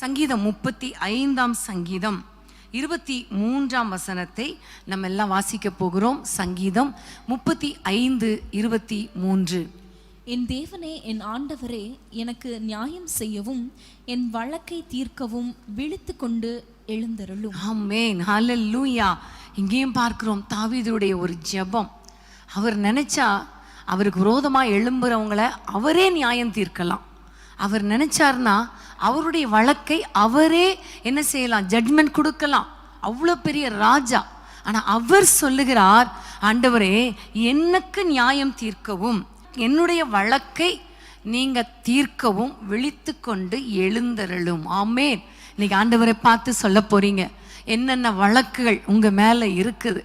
சங்கீதம் முப்பத்தி ஐந்தாம் சங்கீதம். இருபத்தி மூன்றாம் வசனத்தை நம்ம எல்லாம் வாசிக்க போகிறோம். சங்கீதம் முப்பத்தி ஐந்து இருபத்தி மூன்று. என் தேவனே என் ஆண்டவரே எனக்கு நியாயம் செய்யவும் என் வழக்கை தீர்க்கவும் விழித்து கொண்டு எழுந்தருளும். ஆமேன். ஹalleluya. இங்கேயும் பார்க்கிறோம் தாவீதுடைய ஒரு ஜெபம். அவர் நினைச்சா அவருக்கு விரோதமா எழும்புறவங்கள அவரே நியாயம் தீர்க்கலாம். அவர் நினைச்சார்னா அவருடைய வழக்கை அவரே என்ன செய்யலாம்? ஜட்மெண்ட் கொடுக்கலாம். அவ்வளோ பெரிய ராஜா. ஆனால் அவர் சொல்லுகிறார் ஆண்டவரே எனக்கு நியாயம் தீர்க்கவும் என்னுடைய வழக்கை நீங்க தீர்க்கவும் விழித்து கொண்டு எழுந்தருளும். ஆமேன். இன்னைக்கு ஆண்டவரை பார்த்து சொல்ல போறீங்க. என்னென்ன வழக்குகள் உங்க மேல இருக்குது?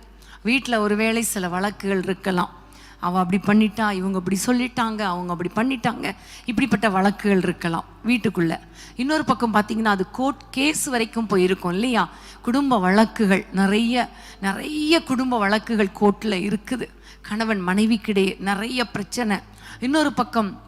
வீட்டில் ஒருவேளை சில வழக்குகள் இருக்கலாம். அவள் அப்படி பண்ணிட்டா இவங்க அப்படி சொல்லிட்டாங்க அவங்க அப்படி பண்ணிட்டாங்க. இப்படிப்பட்ட வழக்குகள் இருக்கலாம் வீட்டுக்குள்ளே. இன்னொரு பக்கம் பார்த்தீங்கன்னா அது கோர்ட் கேஸ் வரைக்கும் போயிருக்கும் இல்லையா? குடும்ப வழக்குகள் நிறைய நிறைய குடும்ப வழக்குகள் கோர்ட்டில் இருக்குது. கணவன் மனைவிக்கிடையே நிறைய பிரச்சனை. இன்னொரு பக்கம்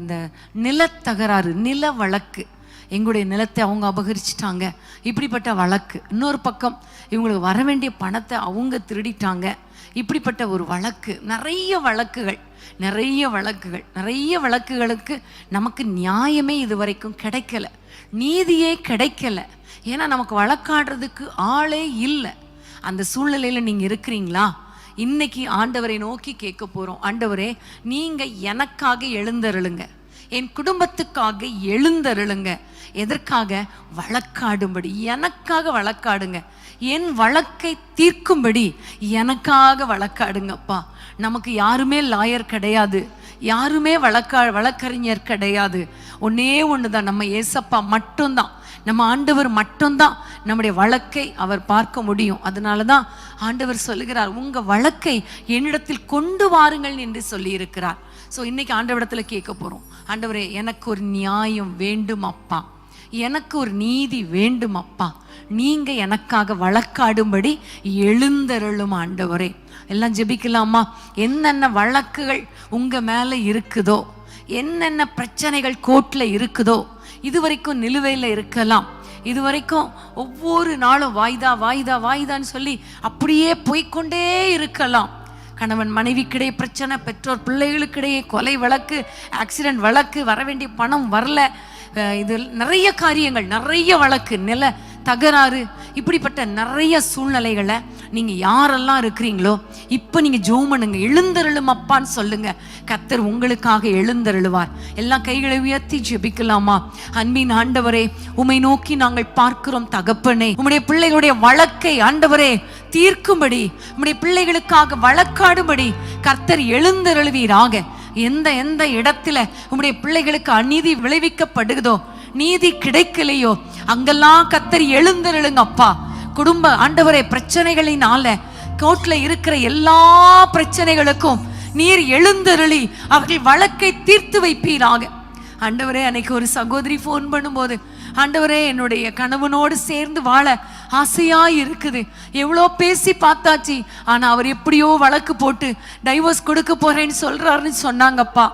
இந்த நிலத்தகராறு நில வழக்கு. எங்களுடைய நிலத்தை அவங்க அபகரிச்சிட்டாங்க. இப்படிப்பட்ட வழக்கு. இன்னொரு பக்கம் இவங்களுக்கு வர வேண்டிய பணத்தை அவங்க திருடிட்டாங்க. இப்படிப்பட்ட ஒரு வழக்கு நிறைய வழக்குகள் நிறைய வழக்குகள் நிறைய வழக்குகளுக்கு நமக்கு நியாயமே இது வரைக்கும் கிடைக்கல. நீதியே கிடைக்கல. ஏன்னா நமக்கு வழக்காடுறதுக்கு ஆளே இல்லை. அந்த சூழ்நிலையில் நீங்கள் இருக்கிறீங்களா? இன்னைக்கு ஆண்டவரை நோக்கி கேட்க போகிறோம் ஆண்டவரே நீங்கள் எனக்காக எழுந்தருளுங்க. என் குடும்பத்துக்காக எழுந்தருளுங்க. எதற்காக? வழக்காடும்படி. எனக்காக வழக்காடுங்க. என் வழக்கை தீர்க்கும்படி எனக்காக வழக்காடுங்கப்பா. நமக்கு யாருமே லாயர் கிடையாது. யாருமே வழக்கா வழக்கறிஞர் கிடையாது. ஒன்னே ஒன்று தான் நம்ம ஏசப்பா மட்டும்தான். நம்ம ஆண்டவர் மட்டும்தான் நம்முடைய வழக்கை அவர் பார்க்க முடியும். அதனால தான் ஆண்டவர் சொல்லுகிறார் உங்கள் வழக்கை என்னிடத்தில் கொண்டு வாருங்கள் என்று சொல்லியிருக்கிறார். ஸோ இன்னைக்கு ஆண்டவரிடத்தில் கேட்க போகிறோம் ஆண்டவரே எனக்கு ஒரு நியாயம் வேண்டும் அப்பா. எனக்கு ஒரு நீதி வேண்டும் அப்பா. நீங்கள் எனக்காக வழக்காடும்படி எழுந்தருளும் ஆண்டவரே. எல்லாம் ஜெபிக்கலாமா? என்னென்ன வழக்குகள் உங்கள் மேலே இருக்குதோ என்னென்ன பிரச்சனைகள் கோர்ட்டில் இருக்குதோ இது வரைக்கும் நிலுவையில் இருக்கலாம். இது வரைக்கும் ஒவ்வொரு நாளும் வாய்தா வாய்தா வாய்தான்னு சொல்லி அப்படியே போய்க்கொண்டே இருக்கலாம். கணவன் மனைவிக்கிடையே பிரச்சனை பெற்றோர் பிள்ளைகளுக்கிடையே கொலை வழக்கு ஆக்சிடென்ட் வழக்கு வர வேண்டிய பணம் வரல. இது நிறைய காரியங்கள் நிறைய வழக்கு நில தகராறு இப்படிப்பட்ட நிறைய சூழ்நிலைகளை நீங்க யாரெல்லாம் இருக்கிறீங்களோ இப்போ நீங்க ஜோமனுங்க பண்ணுங்க எழுந்தருளும் அப்பான்னு சொல்லுங்க. கத்தர் உங்களுக்காக எழுந்தருளுவார். எல்லாம் கைகளை உயர்த்தி ஜெபிக்கலாமா? அன்பின் ஆண்டவரே உமை நோக்கி நாங்கள் பார்க்கிறோம் தகப்பனே. உம்முடைய பிள்ளைகளுடைய வழக்கை ஆண்டவரே தீர்க்கும்படி உம்முடைய பிள்ளைகளுக்காக வழக்காடும்படி கர்த்தர் எழுந்தருளுவீராக. எந்த எந்த இடத்துல உம்முடைய பிள்ளைகளுக்கு அநீதி விளைவிக்கப்படுகிறதோ நீதி கிடைக்கலையோ? அங்கெல்லாம் கத்தர் எழுந்தருளுங்க அப்பா. குடும்ப ஆண்டவரை பிரச்சனைகளினால கோர்ட்ல இருக்கிற எல்லா பிரச்சனைகளுக்கும் நீர் எழுந்தருளி அவர்கள் வழக்கை தீர்த்து வைப்பீராக. ஆண்டவரே அன்னைக்கு ஒரு சகோதரி ஃபோன் பண்ணும்போது ஆண்டவரே என்னுடைய கணவனோடு சேர்ந்து வாழ ஆசையா இருக்குது. எவ்வளோ பேசி பார்த்தாச்சு. ஆனா அவர் எப்படியோ வழக்கு போட்டு டைவோர்ஸ் கொடுக்க போறேன்னு சொல்றாருன்னு சொன்னாங்கப்பா.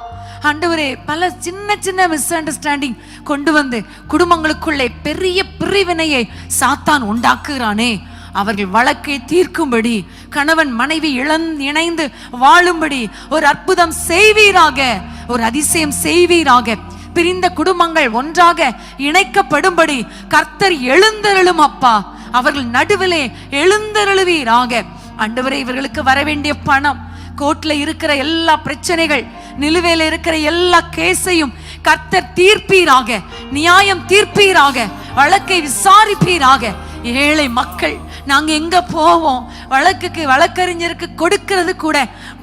ஆண்டவரே பல சின்ன சின்ன மிஸ் அண்டர்ஸ்டாண்டிங் கொண்டு வந்து குடும்பங்களுக்குள்ளே பெரிய பிரிவினையை சாத்தான் உண்டாக்குகிறானே அவர்கள் வழக்கை தீர்க்கும்படி கணவன் மனைவி இழந் இணைந்து வாழும்படி ஒரு அற்புதம் செய்வீராக ஒரு அதிசயம் செய்வீராக. பிரிந்த குடும்பங்கள் ஒன்றாக இணைக்கப்படும்படி கர்த்தர் எழுந்தருளும் அப்பா. அவர்கள் நடுவிலே எழுந்தருளுவீராக. ஆண்டவரே இவர்களுக்கு வர வேண்டிய பணம் கோர்ட்ல இருக்கிற எல்லா பிரச்சனைகள் நிலுவையில் இருக்கிற எல்லா கேஸையும் கர்த்தர் தீர்ப்பீராக. நியாயம் தீர்ப்பீராக. வழக்கை விசாரிப்பீராக. ஏழை மக்கள் நாங்கள் எங்கே போவோம்? வழக்குக்கு வழக்கறிஞருக்கு கொடுக்கிறது கூட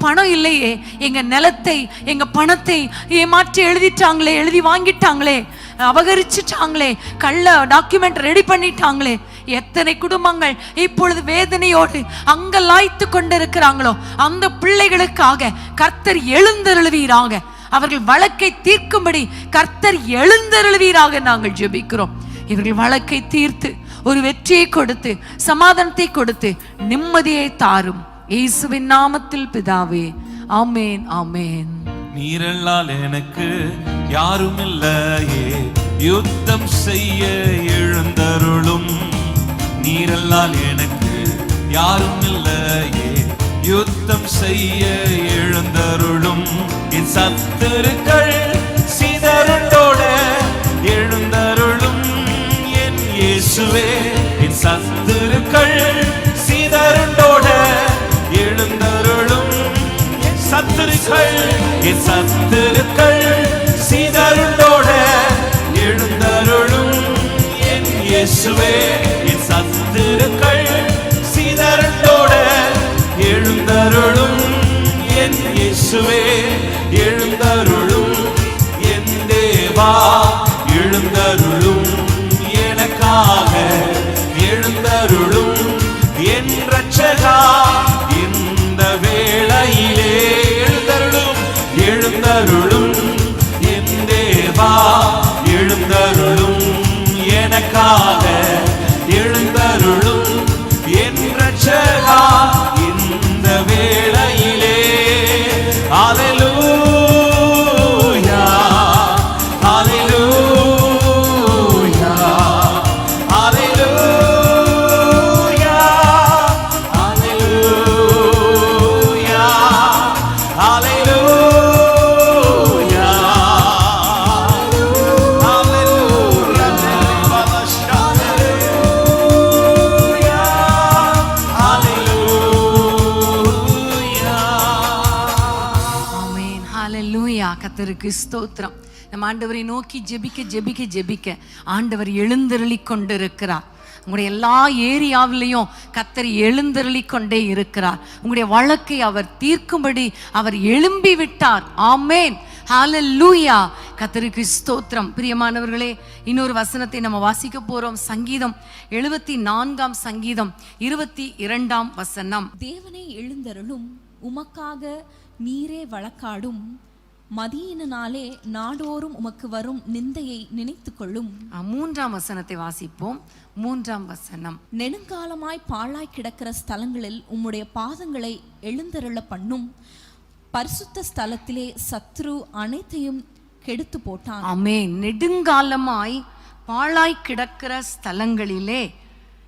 பணம் இல்லையே. எங்கள் நிலத்தை எங்கள் பணத்தை ஏமாற்றி எழுதிட்டாங்களே எழுதி வாங்கிட்டாங்களே அபகரிச்சிட்டாங்களே கள்ள டாக்குமெண்ட் ரெடி பண்ணிட்டாங்களே. எத்தனை குடும்பங்கள் இப்பொழுது வேதனையோடு அங்கலாய்த்து கொண்டிருக்கிறாங்களோ அந்த பிள்ளைகளுக்காக கர்த்தர் எழுந்தருளுவீராக. அவர்கள் வழக்கை தீர்க்கும்படி கர்த்தர் எழுந்தருளுவீராக நாங்கள் ஜெபிக்கிறோம். இவர்கள் வழக்கை தீர்த்து ஒரு வெற்றியை கொடுத்து சமாதானத்தை கொடுத்து நிம்மதியை தாரும். இயேசுவின் நாமத்தில் பிதாவே ஆமேன் ஆமேன். நீரல்லால் எனக்கு யாரும் இல்லையே யுத்தம் செய்ய எழுந்தருளும். நீரல்லால் எனக்கு யாரும் இல்லையே யுத்தம் செய்ய எழுந்தருளும். என் சத்துருக்கள் திருக்கள் சீதருண்டோட எழுந்தருளும் என் சத்துருக்கள் என் சத்துருக்கள் சிதறண்டோட ஸ்தோத்திரம். நம்ம ஆண்டவரை நோக்கி ஜெபிக்க ஜெபிக்க ஜெபிக்க ஆண்டவர் எழுந்தருளி கொண்டிருக்கிறார் உங்களுடைய எல்லா ஏரியாவிலையும் கத்தர் எழுந்தருளி கொண்டே இருக்கிறார். உங்களுடைய வழக்கை அவர் தீர்க்கும்படி அவர் எழும்பி விட்டார் ஆமேன். ஹalleluya. கத்தருக்கு ஸ்தோத்திரம். பிரியமானவர்களே இன்னொரு வசனத்தை நம்ம வாசிக்க போறோம். சங்கீதம் எழுபத்தி நான்காம் சங்கீதம் இருபத்தி இரண்டாம் வசனம். தேவனே எழுந்தருளும் உமக்காக நீரே வழக்காடும். மதியினாலே நாடோறும் உமக்கு வரும் நிந்தையை நினைத்துக் கொள்ளும் மூன்றாம் வசனத்தை வாசிப்போம். மூன்றாம் வசனம். நெடுங்காலமாய் பாழாய் கிடக்கிற ஸ்தலங்களில் உம்முடைய பாதங்களை எழுந்தருள பண்ணும் பரிசுத்த ஸ்தலத்திலே சத்ரு அனைத்தையும் கெடுத்து போட்டான். ஆமே நெடுங்காலமாய் பாழாய் கிடக்கிற ஸ்தலங்களிலே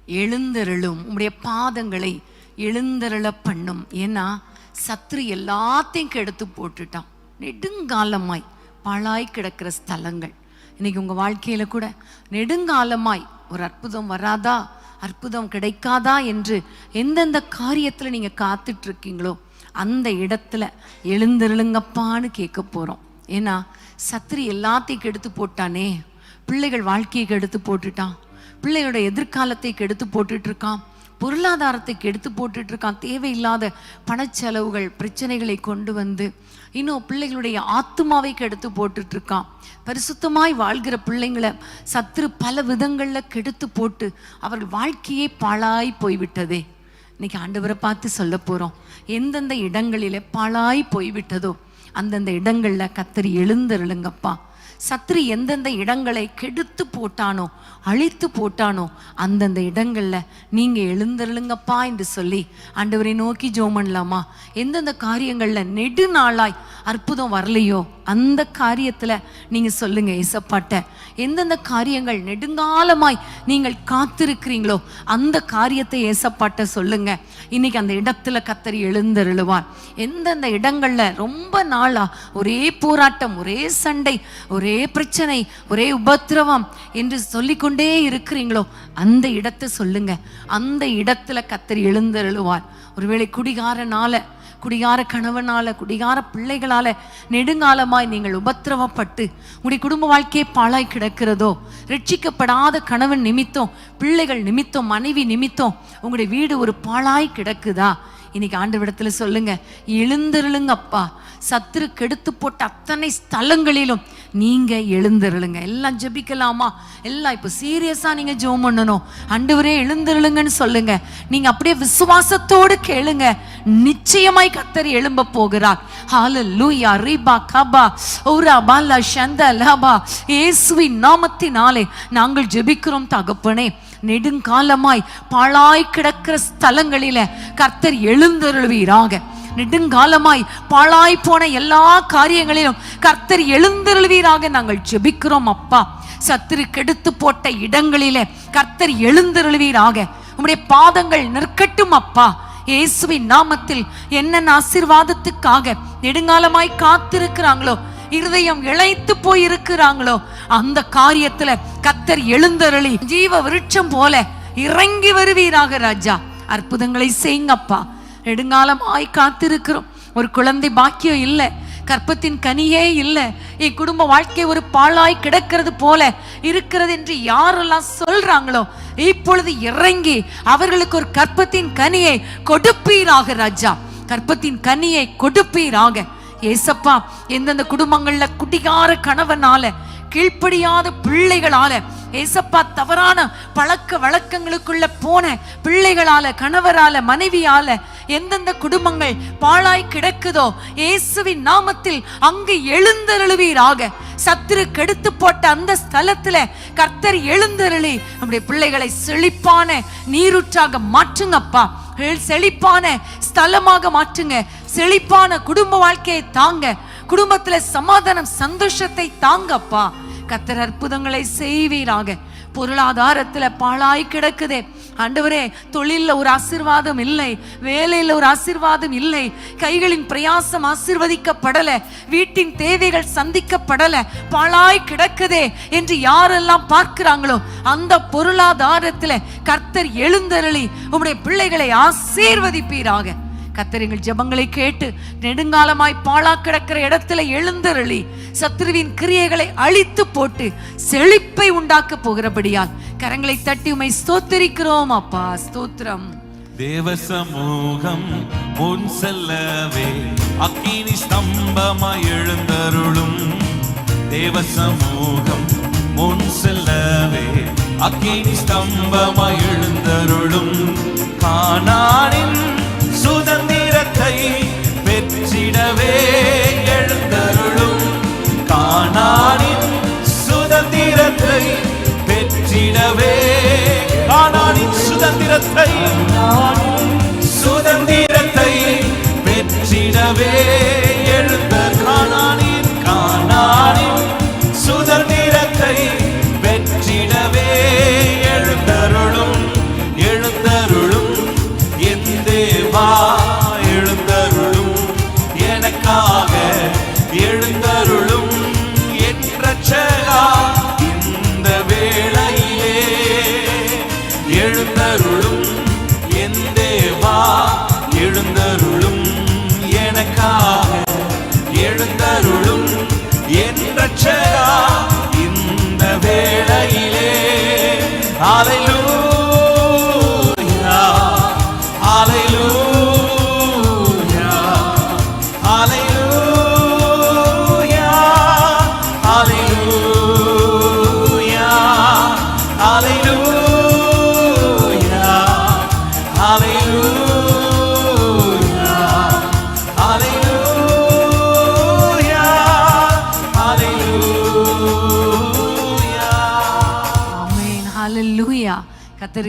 எழுந்தருளும். உம்முடைய பாதங்களை எழுந்தருள பண்ணும் ஏன்னா சத்ரு எல்லாத்தையும் கெடுத்து போட்டுட்டான். நெடுங்காலமாய் பாழாய் கிடக்கிற ஸ்தலங்கள். இன்னைக்கு உங்கள் வாழ்க்கையில் கூட நெடுங்காலமாய் ஒரு அற்புதம் வராதா? அற்புதம் கிடைக்காதா? என்று எந்தெந்த காரியத்தில் நீங்கள் காத்துட்டு இருக்கீங்களோ அந்த இடத்துல எழுந்திருளுங்கப்பான்னு கேட்க போகிறோம் ஏன்னா சத்திரி எல்லாத்தையும் கெடுத்து போட்டானே. பிள்ளைகள் வாழ்க்கையை கெடுத்து போட்டுட்டான். பிள்ளையோட எதிர்காலத்தை கெடுத்து போட்டுட்ருக்கான். பொருளாதாரத்தை கெடுத்து போட்டுட்டு இருக்கான் தேவையில்லாத பணச்செலவுகள் பிரச்சனைகளை கொண்டு வந்து இன்னும் பிள்ளைகளுடைய ஆத்துமாவை கெடுத்து போட்டுட்டு இருக்கான் பரிசுத்தமாய் வாழ்கிற பிள்ளைங்களை சத்துரு பல விதங்கள்ல கெடுத்து போட்டு அவர்கள் வாழ்க்கையே பாழாய் போய்விட்டதே. இன்னைக்கு ஆண்டவரை பார்த்து சொல்ல போறோம். எந்தெந்த இடங்களில பாழாய் போய்விட்டதோ அந்தந்த இடங்கள்ல கத்தரி எழுந்தருளுங்கப்பா. சத்ரு எந்தெந்த இடங்களை கெடுத்து போட்டானோ அழித்து போட்டானோ அந்தந்த இடங்கள்ல நீங்க எழுந்தருளுங்கப்பா என்று சொல்லி ஆண்டவரை நோக்கி ஜோம் பண்ணலாமா எந்தெந்த காரியங்கள்ல நெடுநாளாய் அற்புதம் வரலையோ அந்த காரியத்துல நீங்க சொல்லுங்க இசப்பாட்ட எந்தெந்த காரியங்கள் நெடுங்காலமாய் நீங்கள் காத்திருக்கிறீங்களோ அந்த காரியத்தை ஏசப்பாட்ட சொல்லுங்க. இன்னைக்கு அந்த இடத்துல கத்தரி எழுந்தருளுவார். எந்தெந்த இடங்கள்ல ரொம்ப நாளா ஒரே போராட்டம் ஒரே சண்டை ஒரே ஒரே பிரச்சனை ஒரே உபத்திரவம் என்று சொல்லிக்கொண்டே இருக்கிறீங்களோ அந்த இடத்தை சொல்லுங்க. அந்த இடத்துல கத்தரி எழுந்தருளுவார். ஒருவேளை குடிகாரனால குடிகார கணவனால குடிகார பிள்ளைகளால நெடுங்காலமாய் நீங்கள் உபத்திரவப்பட்டு உங்களுடைய குடும்ப வாழ்க்கையே பாழாய் கிடக்கிறதோ ரட்சிக்கப்படாத கணவன் நிமித்தம் பிள்ளைகள் நிமித்தம் மனைவி நிமித்தம் உங்களுடைய வீடு ஒரு பாழாய் கிடக்குதா? இன்னைக்கு ஆண்டு விடத்துல சொல்லுங்க எழுந்தருளுங்க அப்பா சத்துரு கெடுத்து போட்ட அத்தனை ஸ்தலங்களிலும் நீங்க எழுந்திருளுங்க. எல்லாம் ஜெபிக்கலாமா? எல்லாம் இப்போ சீரியஸா நீங்க ஜோம் பண்ணணும். அண்டுவரே எழுந்திருளுங்கன்னு சொல்லுங்க. நீங்க அப்படியே விசுவாசத்தோடு கேளுங்க. நிச்சயமாய் கத்தர் எழும்ப போகிறார். ஹால லூயா ரீபா கபா ஓரா பாலா ஷந்த லபா. ஏசுவி நாமத்தினாலே நாங்கள் ஜெபிக்கிறோம் தகப்பனே. நெடுங்காலமாய் பாழாய் கிடக்கிற ஸ்தலங்களில கர்த்தர் எழுந்தருள்வீராக. நெடுங்காலமாய் பாழாய் போன எல்லா காரியங்களிலும் கர்த்தர் எழுந்தருள்வீராக நாங்கள் ஜெபிக்கிறோம் அப்பா. சத்துரு கெடுத்து போட்ட இடங்களிலே கர்த்தர் எழுந்தருளுவீராக. உம்முடைய பாதங்கள் நிற்கட்டும் அப்பா. இயேசுவின் நாமத்தில் என்னென்ன ஆசீர்வாதத்துக்காக நெடுங்காலமாய் காத்திருக்கிறாங்களோ இருதயம் இழைத்து போய் இருக்கிறாங்களோ அந்த காரியத்துல கத்தர் எழுந்தருளி ஜீவ விருட்சம் போல இறங்கி வருவீராக ராஜா. அற்புதங்களை செய்யுங்கப்பா. நெடுங்காலமாய் காத்திருக்கிறோம். ஒரு குழந்தை பாக்கியம் இல்லை கற்பத்தின் கனியே இல்லை என் குடும்ப வாழ்க்கை ஒரு பாழாய் கிடக்கிறது போல இருக்கிறது என்று யாரெல்லாம் சொல்றாங்களோ இப்பொழுது இறங்கி அவர்களுக்கு ஒரு கற்பத்தின் கனியை கொடுப்பீராக ராஜா. கற்பத்தின் கனியை கொடுப்பீராக. ஏசப்பா எந்தெந்த குடும்பங்கள்ல குடிகார கணவனால கீழ்ப்படியாத பிள்ளைகளால ஏசப்பா தவறான பழக்க வழக்கங்களுக்குள்ள போன பிள்ளைகளால கணவரால மனைவியால எந்தெந்த குடும்பங்கள் பாழாய் கிடக்குதோ இயேசுவின் நாமத்தில் அங்கு எழுந்தருளுவீராக. சத்துரு கெடுத்து போட்ட அந்த ஸ்தலத்துல கர்த்தர் எழுந்தருளி நம்முடைய பிள்ளைகளை செழிப்பான நீரூற்றாக மாற்றுங்கப்பா. செழிப்பான ஸ்தலமாக மாற்றுங்க. செழிப்பான குடும்ப வாழ்க்கையை தாங்க. குடும்பத்துல சமாதானம் சந்தோஷத்தை தாங்கப்பா. கத்தர் அற்புதங்களை செய்வீராக. பொருளாதாரத்தில் பாழாய் கிடக்குதே. ஆண்டவரே தொழிலில் ஒரு ஆசீர்வாதம் இல்லை. வேலையில் ஒரு ஆசீர்வாதம் இல்லை. கைகளின் பிரயாசம் ஆசிர்வதிக்கப்படலை. வீட்டின் தேவைகள் சந்திக்கப்படலை. பாழாய் கிடக்குதே என்று யாரெல்லாம் பார்க்கிறாங்களோ அந்த பொருளாதாரத்தில் கர்த்தர் எழுந்தருளி உம்முடைய பிள்ளைகளை ஆசீர்வதிப்பீராக. கத்தர் எங்கள் ஜெபங்களை கேட்டு நெடுங்காலமாய் பாழா கிடக்கிற இடத்துல எழுந்தருளி சத்ருவின் கிரியைகளை அழித்து போட்டு செழிப்பை உண்டாக்க போகிறபடியால் கரங்களை தட்டி உமை ஸ்தோத்தரிக்கிறோம் அப்பா. ஸ்தோத்திரம். தேவ சமூகம் முன் செல்லவே அக்கினி ஸ்தம்பமாய் எழுந்தருளும். தேவ சமூகம் முன் செல்லவே அக்கினி ஸ்தம்பமாய் எழுந்தருளும். கானானின் சுதந்திரத்தை பெற்றிடவே எழுந்தருளும் கானானின் சுதந்திரத்தை பெற்றிடவே கானானின் சுதந்திரத்தை சுதந்திரத்தை பெற்றிடவே எழுந்த Hallelujah.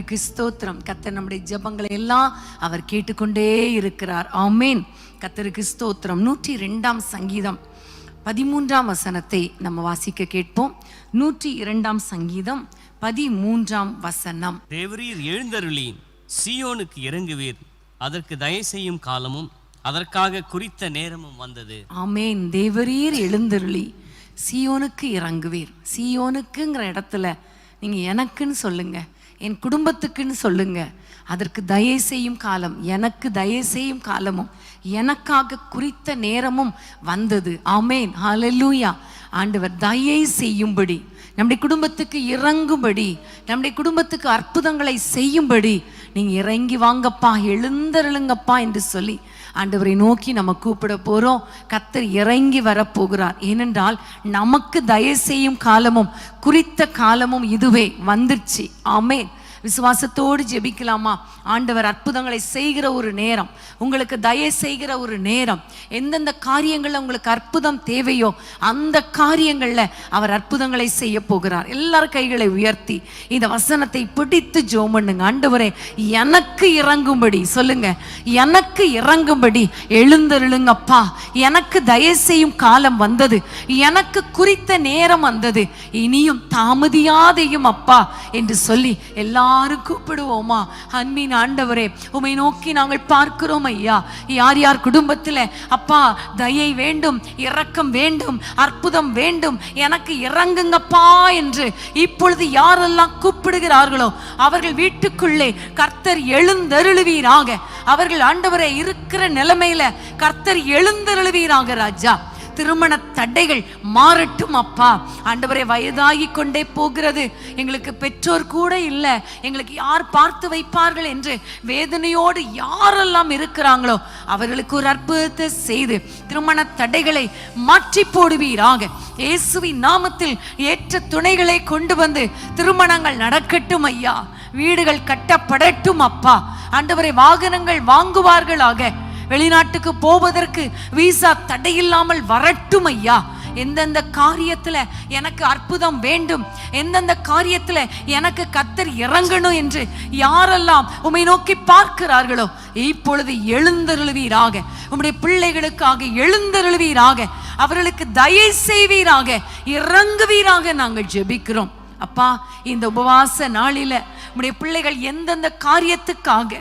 கத்தருக்கு ஸ்தோத்திரம். கத்தர் நம்முடைய ஜெபங்களை எல்லாம் அவர் கேட்டுக்கொண்டே இருக்கிறார். ஆமென். கத்தருக்கு ஸ்தோத்திரம். நூற்றி ரெண்டாம் சங்கீதம். பதிமூன்றாம் வசனத்தை நம்ம வாசிக்க கேட்போம். நூற்றி இரண்டாம் சங்கீதம். பதிமூன்றாம் வசனம். தேவரீர் எழுந்தருளி சீயோனுக்கு இறங்குவீர். அதற்கு தயை செய்யும் காலமும் அதற்காக குறித்த நேரமும் வந்தது. ஆமேன். தேவரீர் எழுந்தருளி. சீயோனுக்கு இறங்குவீர். சீயோனுக்குங்கிற இடத்துல நீங்க எனக்குன்னு சொல்லுங்க. என் குடும்பத்துக்குன்னு சொல்லுங்க. அதற்கு தயை செய்யும் காலம் எனக்கு தயை செய்யும் காலமும் எனக்காக குறித்த நேரமும் வந்தது. ஆமேன். ஹalleluya. ஆண்டவர் தயை செய்யும்படி நம்முடைய குடும்பத்துக்கு இறங்கும்படி நம்முடைய குடும்பத்துக்கு அற்புதங்களை செய்யும்படி நீங்க இறங்கி வாங்கப்பா எழுந்தருளுங்கப்பா என்று சொல்லி ஆண்டவரை நோக்கி நம்ம கூப்பிட போறோம். கத்தர் இறங்கி வரப்போகிறார். ஏனென்றால் நமக்கு தயவு செய்யும் காலமும் குறித்த காலமும் இதுவே. வந்துருச்சு. ஆமேன். விசுவாசத்தோடு ஜெபிக்கலாமா? ஆண்டவர் அற்புதங்களை செய்கிற ஒரு நேரம். உங்களுக்கு தய செய்கிற ஒரு நேரம். எந்தெந்த காரியங்கள்ல உங்களுக்கு அற்புதம் தேவையோ அந்த காரியங்கள்ல அவர் அற்புதங்களை செய்ய போகிறார். எல்லார் கைகளை உயர்த்தி இந்த வசனத்தை பிடித்து ஜோம் பண்ணுங்க. ஆண்டவரே எனக்கு இறங்கும்படி சொல்லுங்க. எனக்கு இறங்கும்படி எழுந்தருளுங்கப்பா. எனக்கு தய செய்யும் காலம் வந்தது. எனக்கு குறித்த நேரம் வந்தது. இனியும் தாமதியாதையும் அப்பா என்று சொல்லி எல்லாரும் கூப்பிடுவோமா? அன்பின் ஆண்டவரே உமை நோக்கி நாங்கள் பார்க்கிறோம் ஐயா. யார் யார் குடும்பத்தில் அப்பா தயை வேண்டும் இரக்கம் வேண்டும் அற்புதம் வேண்டும் எனக்கு இறங்குங்கப்பா என்று இப்பொழுது யாரெல்லாம் கூப்பிடுகிறார்களோ அவர்கள் வீட்டுக்குள்ளே கர்த்தர் எழுந்தருளுவீராக. அவர்கள் ஆண்டவரை இருக்கிற நிலைமையில கர்த்தர் எழுந்தருளுவீராக ராஜா. திருமண தடைகள் மாறட்டும் அப்பா. ஆண்டவரே வயதாகி கொண்டே போகிறது. எங்களுக்கு பெற்றோர் கூட இல்லை. எங்களுக்கு யார் பார்த்து வைப்பார்கள் என்று வேதனையோடு யாரெல்லாம் இருக்கிறாங்களோ அவர்களுக்கு ஒரு அற்புதத்தை செய்து திருமண தடைகளை மாற்றி போடுவீராக. இயேசுவின் நாமத்தில் ஏற்ற துணைகளை கொண்டு வந்து திருமணங்கள் நடக்கட்டும் ஐயா. வீடுகள் கட்டப்படட்டும் அப்பா. ஆண்டவரை வாகனங்கள் வாங்குவார்களாக. வெளிநாட்டுக்கு போவதற்கு விசா தடையில்லாமல் வரட்டும் ஐயா. எந்தெந்த காரியத்துல எனக்கு அற்புதம் வேண்டும் எந்தெந்த காரியத்துல எனக்கு கத்தர் இறங்கணும் என்று யாரெல்லாம் உம்மை நோக்கி பார்க்கிறார்களோ இப்பொழுது எழுந்தருளுவீராக. உம்முடைய பிள்ளைகளுக்காக எழுந்தருளுவீராக. அவர்களுக்கு தயை செய்வீராக. இறங்குவீராக நாங்கள் ஜெபிக்கிறோம். அப்பா இந்த உபவாச நாளில உம்முடைய பிள்ளைகள் எந்தெந்த காரியத்துக்காக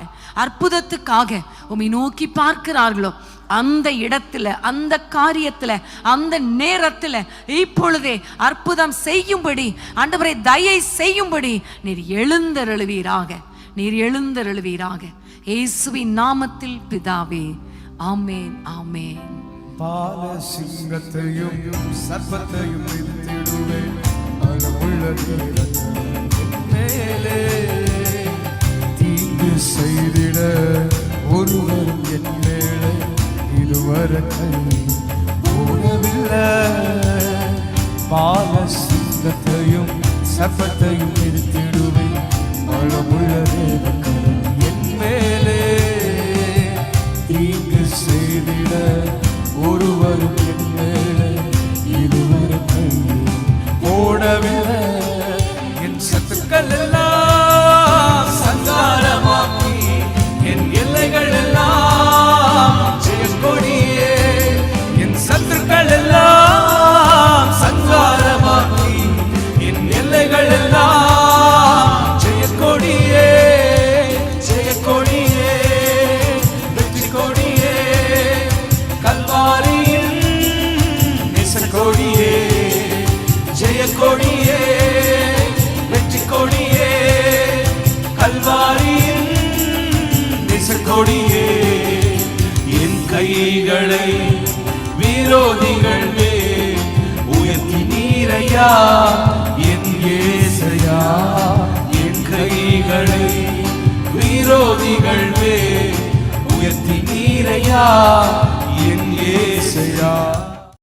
அற்புதத்துக்காக உம்மை நோக்கி பார்க்கிறார்களோ அந்த இடத்துல அந்த காரியத்துல அந்த நேரத்துல இப்பொழுதே அற்புதம் செய்யும்படி ஆண்டவரை தயை செய்யும்படி நீர் எழுந்தருளுவீராக நீர் எழுந்தருளுவீராக. இயேசுவின் நாமத்தில் பிதாவே ஆமேன் ஆமேன். பால சிங்கத்தையும் சர்ப்பத்தையும் மேலே. செய்திட ஒருவர் என் மேலே இதுவரை போடவில்லை பால சிங்கத்தையும் சப்பத்தையும் எடுத்திடுவேன் பலமுள்ள தேவக்கரம்